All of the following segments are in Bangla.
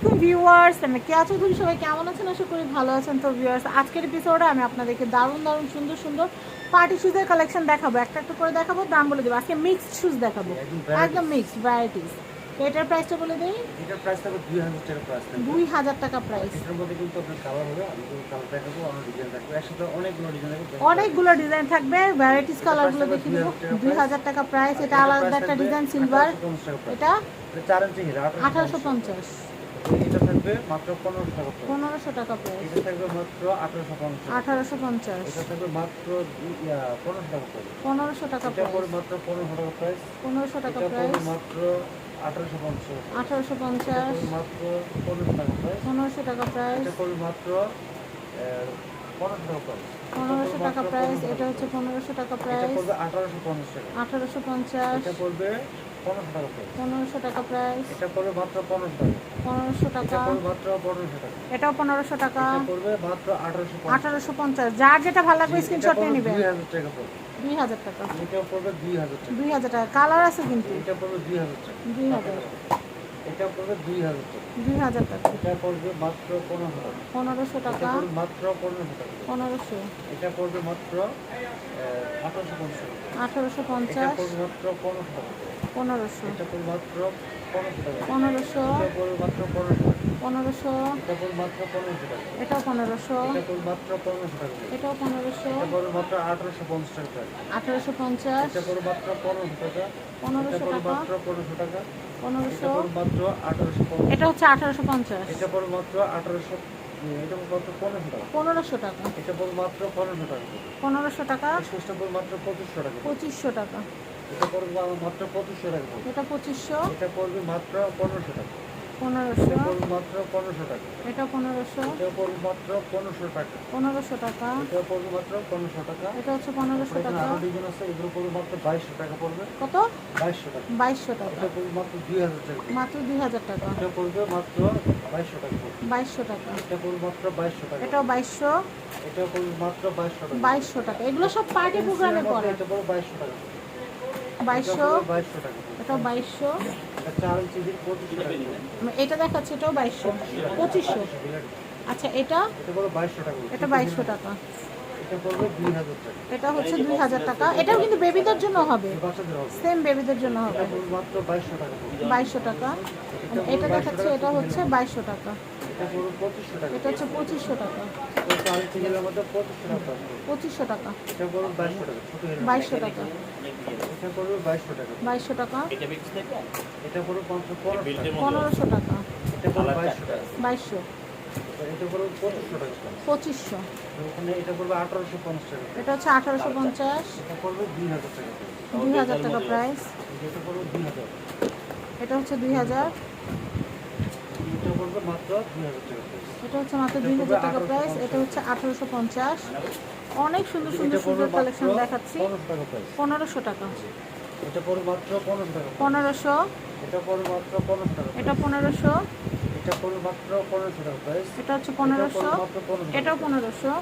আলাইকুম ভিউয়ার্স আমি কেয়া চৌধুরী সবাই কেমন আছেন? আশা করি ভালো আছেন। তো ভিউয়ার্স আজকের এপিসোডে আমি আপনাদেরকে দারুণ দারুণ সুন্দর সুন্দর পার্টি শুজের কালেকশন দেখাবো। একটা একটা করে দেখাবো দাম বলে দেবো। আজকে মিক্সড শুজ দেখাবো। একদম মিক্সড ভ্যারাইটিস এটার প্রাইসটা বলে দেই। এটার প্রাইস থাকবে দুই হাজার টাকা প্রাইস থাকবে। দুই হাজার টাকা প্রাইস এটার মধ্যে কিন্তু আপনার কালার হবে আমি কিন্তু কালার দেখাবো অন্য ডিজাইন থাকবে। একসাথে অনেকগুলো ডিজাইন থাকবে। অনেকগুলো ডিজাইন থাকবে ভ্যারাইটিস কালারগুলো দেখে দেবো দুই হাজার টাকা প্রাইস এটা আলাদা একটা ডিজাইন সিলভার এটা এটা চার ইঞ্চি হিরা আঠারোশো পঞ্চাশ। এটা থাকবে মাত্র পনেরোশো টাকা পনেরোশো টাকা প্রাইস এটা থাকবে মাত্র আঠারোশো পঞ্চাশ আঠারোশো পঞ্চাশ এটা থাকবে মাত্র পনেরোশো টাকা প্রাইস পনেরোশো টাকা এটা পড়বে প্রাইস মাত্র পনেরোশো টাকা প্রাইস পনেরোশো টাকা প্রাইস মাত্র আঠারোশো পঞ্চাশ আঠারোশো পঞ্চাশ মাত্র পনেরোশো টাকা প্রাইস পনেরোশো টাকা প্রাইস এটা পড়বে মাত্র পনেরোশো টাকা প্রাইস পনেরোশো টাকা প্রাইস এটা হচ্ছে পনেরোশো টাকা এটা প্রাইস পড়বে আঠারোশো পঞ্চাশ আঠারোশো পঞ্চাশ এটা পড়বে পনেরোশো টাকা পনেরোশো টাকা প্রাইস এটা পড়বে মাত্র পনেরোশো টাকা। পনেরোশো টাকা। এটাও পনেরোশো টাকা। পড়বে মাত্র আঠারোশো আঠারোশো পঞ্চাশ। যার যেটা ভালো লাগবে স্ক্রিনশট নিয়ে দুই হাজার টাকা পড়বে। দুই হাজার টাকা। এটা পড়বে দুই হাজার টাকা। দুই হাজার টাকা। কালার আছে কিন্তু। এটা পড়বে দুই হাজার টাকা। দুই হাজার। এটা পড়বে দুই হাজার টাকা। দুই হাজার টাকা। এটা পড়বে মাত্র পনেরোশো টাকা। পনেরোশো টাকা? মাত্র পনেরোশো টাকা। পনেরোশো। এটা পড়বে মাত্র আঠারোশো পঞ্চাশ আঠারোশো পঞ্চাশ? পড়বে মাত্র পনেরোশো টাকা। পনেরোশো। এটা পড়বে মাত্র পনেরোশো টাকা। পনেরোশো। পড়বে মাত্র পনেরোশো পনেরোশো এটাও পনেরোশো এটাও পনেরোশো আঠারোশো পঞ্চাশ পনেরোশো টাকা পনেরোশো এটা হচ্ছে আঠারোশো পঞ্চাশ পনেরোশো টাকা পনেরোশো টাকা পঁচিশশো টাকা এটা পঁচিশশো এটা পড়বে মাত্র পনেরোশো টাকা পনেরোশো। মাত্র পনেরোশো টাকা? এটা পনেরোশো। মাত্র পনেরোশো টাকা? পনেরোশো টাকা। এটা পড়বে মাত্র পনেরোশো টাকা? এটা হচ্ছে পনেরোশো টাকা। আরও ডিজাইন আছে এগুলো পড়বে মাত্র বাইশশো টাকা পড়বে? কত? বাইশশো টাকা। বাইশশো টাকা। এটা পড়বে মাত্র দুই হাজার টাকা? মাত্র দুই হাজার টাকা। এটা পড়বে মাত্র বাইশশো টাকা বাইশশো টাকা। এটা পড়বে মাত্র বাইশশো টাকা? এটাও বাইশশো। এটা পড়বে মাত্র বাইশশো টাকা? বাইশশো টাকা। এগুলো সব পার্টি প্রোগ্রামে পড়ে। এটা পড়বে বাইশশো টাকা। বাইশশো। বাইশশো টাকা। এটাও বাইশশো। এটা এটা এটাও বাইশশো। পঁচিশশো। আচ্ছা এটা? এটা বাইশশো টাকা। এটা হচ্ছে দুই হাজার টাকা। এটাও কিন্তু বেবিদের জন্য হবে। সেম বেবিদের জন্য হবে। বাইশশো টাকা। এটা দেখাচ্ছে এটা হচ্ছে বাইশশো টাকা। এটা হচ্ছে পঁচিশশো টাকা। পঁচিশশো টাকা। বাইশশো টাকা। বাইশশো টাকা। পনেরোশো টাকা। বাইশশো। পঁচিশশো। এটা হচ্ছে আঠারোশো পঞ্চাশ। দুই হাজার টাকা প্রাইস এটা হচ্ছে দুই হাজার। এটা পড়বে মাত্র দুই হাজার টাকা এটা হচ্ছে মাত্র দুই হাজার টাকা প্রাইস এটা হচ্ছে আঠারোশো পঞ্চাশ। অনেক সুন্দর সুন্দর সুন্দর কালেকশন দেখাচ্ছি। পনেরোশো টাকা এটা পড়বে মাত্র পনেরোশো টাকা পনেরোশো। এটা পড়বে মাত্র পনেরোশো টাকা এটা পনেরোশো। এটা পড়বে মাত্র পনেরোশো টাকা প্রাইস এটা হচ্ছে পনেরোশো। মাত্র পনেরোশো এটাও পনেরোশো।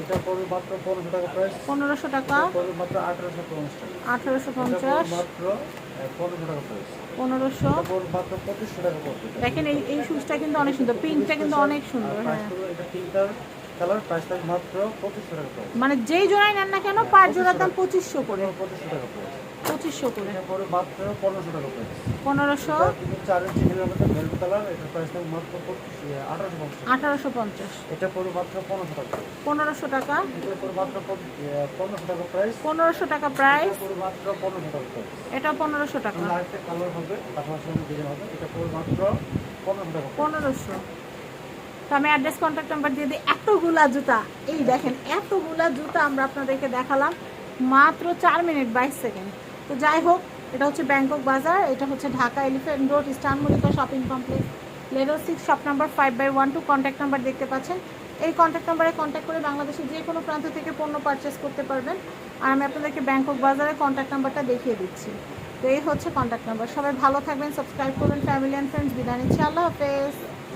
এটা পড়বে মাত্র পনেরোশো টাকা প্রাইস পনেরোশো টাকা। পড়বে মাত্র আঠারোশো পঞ্চাশ। টাকা আঠারোশো এটা পঞ্চাশ পড়বে মাত্র পনেরোশো টাকা প্রাইস পনেরোশো। দেখেন এই এই শুজটা কিন্তু অনেক সুন্দর। পিঙ্কটা কিন্তু অনেক সুন্দর হ্যাঁ। মানে যেই জোড়ায় নেন না কেন, পাঁচ জোড়ার দাম পঁচিশশো করে। পঁচিশশো করে। পনেরোশো আঠারোশো পঞ্চাশ। এটা পড়বে মাত্র পনেরোশো টাকা। পনেরোশো টাকা? পনেরোশো টাকা প্রাইস এটা পনেরোশো টাকা পনেরোশো তো আমি অ্যাড্রেস কন্ট্যাক্ট নাম্বার দিয়ে দিই। এতগুলা জুতা। এই দেখেন এতগুলা জুতা আমরা আপনাদেরকে দেখালাম। মাত্র চার মিনিট বাইশ সেকেন্ড। তো যাই হোক, এটা হচ্ছে ব্যাংকক বাজার, এটা হচ্ছে Dhaka elephant road, eastern shopping complex level six, shop number five by one two contact number দেখতে পাচ্ছেন। এই কন্ট্যাক্ট নাম্বারে কন্ট্যাক্ট করে বাংলাদেশের যে কোনো প্রান্ত থেকে পণ্য পারচেস করতে পারবেন। আর আমি আপনাদেরকে ব্যাংকক বাজারের কন্ট্যাক্ট নাম্বারটা দেখিয়ে দিচ্ছি। তো এই হচ্ছে কন্ট্যাক্ট নাম্বার সবাই ভালো থাকবেন সাবস্ক্রাইব করবেন ফ্যামিলি অ্যান্ড ফ্রেন্ডস বিদায় নিচ্ছি। আল্লাহ হাফেজ।